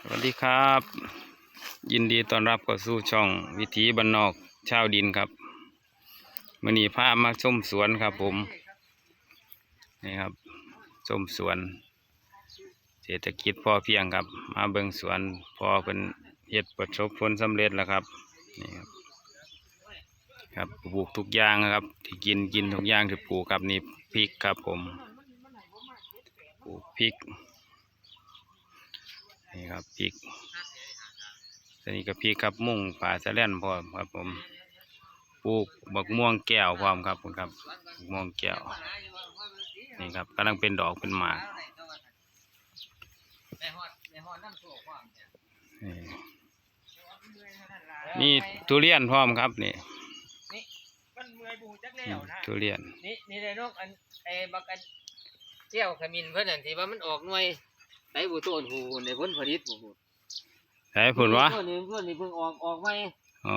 สวัสดีครับ ยินดีต้อนรับเข้าสู่ช่องวิถีบ้านอกชาวดินครับมื่อนี้พามาชมสวนครับผมนี่ครับชมสวน เศรษฐกิจพอเพียงครับ มาเบิ่งสวนพอเป็นเฮ็ดประสบผลสำเร็จแล้วครับนี่ครับครับปลูกทุกอย่างครับ ที่กินกินทุกอย่างที่ปลูกครับนี่พริกครับผมปลูกพริก นี่ครับพริกอันนี้ก็พริกครับมุ่งป่าสะแล่นพร้อมครับ ผมปลูกบักม่วงแก้วพร้อมครับผมครับบักม่วงแก้วนี่ครับกำลังเป็นดอกเป็นหมากนี่นี่ทุเรียนพร้อมครับนี่มันเมื่อยบูจักอืแล้วมนะทุเรียน นี่นี่ได้นกอันไอ้บักอันเจ้าขมิ้นเพิ่นอันที่ว่ามันออกหน่วย ไต้บุโตนหูในผลผลิตหูใช่ผลวะต้นนี้ต้นนี้เพิ่งออกออกใหม่อ๋อ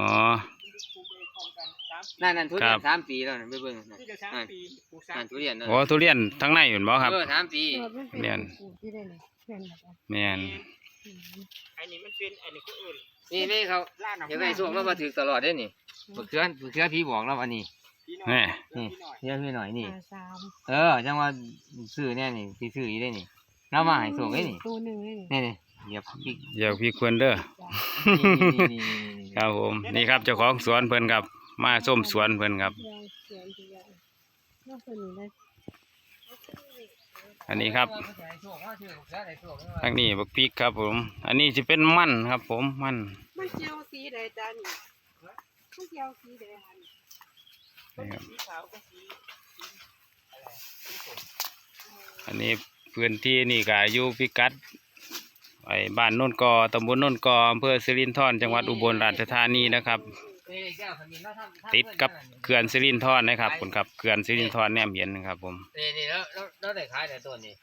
นั่นนั่นทุเรียครันบสามปีแล้วนั่นไปเบิ่งนั่นนี่จะสามปีปลูกสานั่มนทุเรียนนั่นโอ้ทุเรียนทั้งในเห็นบ่ครับเออสามปีเรียนที่ได้เลยเพื่อนแบบว่าแม่นอันนี้มันเป็นอันนี้ก็อื่นนี่นี่เขาล่าหนังเดี๋ยวได้ส่งเรามาถือตลอดเด้นี่บักเขือบักเขือพี่บอกเราอันนี้พี่น้อยแน่นี่พี่น้อยเรียกพี่หน่อยนี่หาสามเออจังว่าซื้อเนี่ยนี่ที่ซื้ออีได้นี่ เรามาให้ส่งไอ้นี่ตัวหนึ่งเลยนี่นี่นี่เหยียบพริกเดี๋ยวพี่ควรเด้อ นี่นี่นี่นี่นี่ครับผมนี่ครับเจ้าของสวนเพิ่นครับ มาส้มสวนเพิ่นครับ ยางเขียนทุกอย่างนอกจากนี้ได้อันนี้ครับเอาไปให้ส่งเอาถือบักเขือให้ส่งเอาไว้ทางนี้บักพริกครับผม อันนี้จะเป็นมันครับผมมันมันเจียวสีใดจ้านี่มันเจียวสีใดหันนี่ครับสีขาวก็สีอันนี้ พื้นที่นี่ก็อยู่พิกัดไอ้บ้านโน่นกอตำบลโน่นกออำเภอสิรินธรจังหวัดอุบลราชธานีนะครับนี่แก้วขมิ้นเราทำทำติดกับเพื่อนเขื่อนสิรินธรนะครับคุณครับเขื่อนสิรินธรแนมเห็นนะครับผมนี่นี่แล้วแล้วแล้วได้ขายแต่ต้นนี่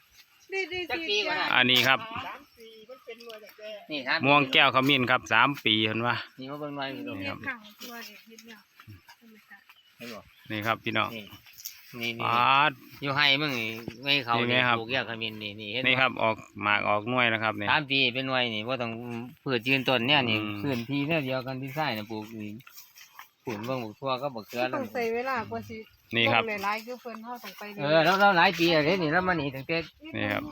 ได้ได้จักสีปีกว่าน่ะอันนี้ครับสามปีมันเป็นรวยจากแกนี่ครับม่วงแก้วขมิ้นครับสามปีเห็นว่านี่มาเบิ่งหน่อยพี่น้องเรียกข้างตัวเด็กนิดเดียวธรรมชาติเห็นบ่นี่ครับพี่น้อง นี่นี่ปนี่าด อยู่ให้มึงนี่ไม่เขานี่ไงนี่ครับ ปลูกแก้วขมิ้นนี่นี่เห็นนี่ครับออกหมากออกหน่วยนะครับนี่สามปีเป็นหน่วยนี่บ่ต้องพืชยืนต้นเนี่ยนี่อืม พื้นที่เนี่ยเดียวกันที่ใส่น่ะปลูกนี่ปลูกเบิ่งปลูกทั่วก็บักเขือแล้ต้วองใส่เวลากว่าสินี่ครับลงหลายๆคือเพิ่นเฮาต้องไปเออแล้วแล้วหลายปีแล้วเด้นี่แล้วมานี่ตั้งแต่นี่ครับ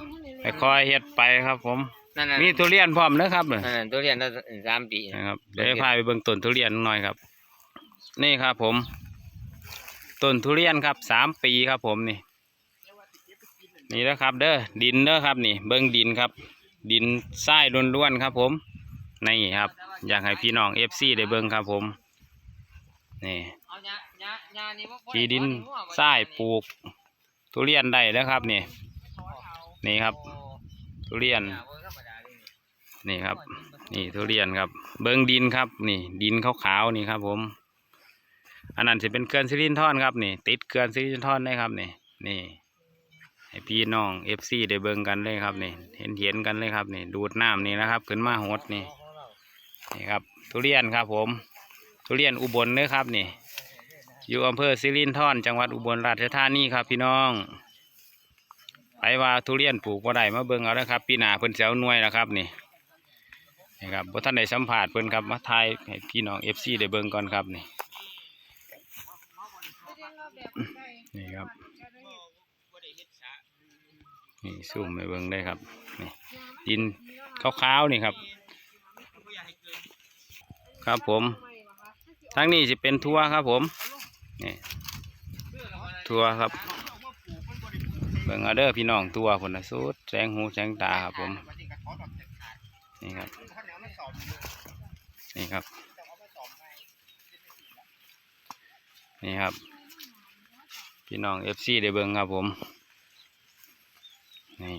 ไปคอยเฮ็ดไปครับ ผม นั่นน่ะมีทุเรียนพร้อมนะครับเนี่ยนั่นน่ะตัวเรียนได้สามปี นะครับเดี๋ยวให้พาไปเบิ่งต้นทุเรียนหน่อยครับ นี่ครับ ผม ต้นทุเรียนครับสามปีครับผมนี่ นี่นะครับเด้อดินเด้อครับนี่เบิ่งดินครับ ดินทรายล้วนๆครับ ผมนี่ครับ อยากให้พี่น้องเอฟซีได้เบิ่งครับผมนี่เอาหญ้าหญ้าหญ้านี่บ่บ่ที่ดินทรายปลูก ทุเรียนได้แล้วครับนี่นี่ครับ ทุเรียน นี่นี่ครับ นี่ทุเรียนครับ เบิ้งดินครับ นี่ ดินขาวๆนี่ครับผม อันนั้นจะเป็นเกลือนซิลินทอนครับนี่ ติดเกลือนซิลินทอนได้ครับนี่นี่ให้พี่น้องเอฟซีได้เบิ้งกันเลยครับนี่ เห็นเห็นกันเลยครับนี่ ดูดน้ำนี่นะครับ ขึ้นมาหดนี่นี่ครับ ทุเรียนครับผม ทุเรียนอุบลเด้อครับนี่ อยู่อำเภอซิลินทอนจังหวัดอุบลราชธานีครับพี่น้องไปว่าทุเรียนปลูกบ่ได้มาเบิ่งเอาแล้วครับปีหน้าเพิ่นเสิเซาหน่วยแล้วครับนี่นี่ครับบ่ท่านได้สัมผัสเพิ่นครับมาถ่ายให้พี่น้อง FC ได้เบิ่งก่อนครับนี่ นี่ครับ นี่ซูมไปเบิ่งได้ครับ นี่ดินขาวๆนี่ครับ ครับผมทางนี้สิเป็นทัวครับผม นี่ทัวครับ เบิ่งเอเด้อพี่น้องทัวผลนะสุดแสงหูแสงตาครับผม นี่ครับ นี่ครับ นี่ครับ พี่น้องเอฟซีได้เบิ่งครับผมนี่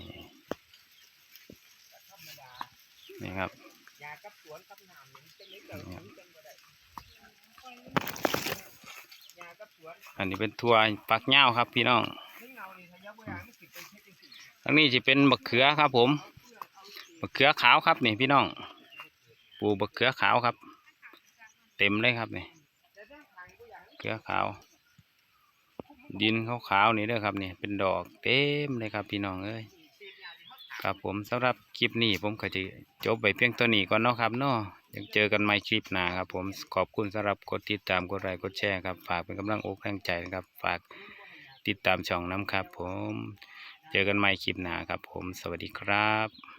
นี่ครับยากับสวนกับน้ำนี่จะเล็กกับนี่ครับจังบ่ได้ยากับสวนอันนี้เป็นทัวปักเง่าวครับพี่น้องถึงเงานี่ถ้ายาบ่ได้มันสิเป็นเฮ็ดจังซี่ทางนี้จะเป็นบักเขือครับผมบักเขือขาวครับนี่พี่น้องปลูกบักเขือขาวครับ เต็มเลยครับนี่เขือขาว ดินขาวๆนี่เด้อครับนี่เป็นดอกเต็มเลยครับพี่น้องเอ้ยครับผมสำหรับคลิปนี้ผมก็จะจบไปเพียงตัวนี้ก่อนเนาะครับเนาะยังเจอกันใหม่คลิปหน้าครับผมขอบคุณสำหรับกดติดตามกดไลค์กดแชร์ครับฝากเป็นกำลังอกแรงใจนะครับฝากติดตามช่องน้ำครับผม เจอกันใหม่คลิปหน้าครับผม สวัสดีครับ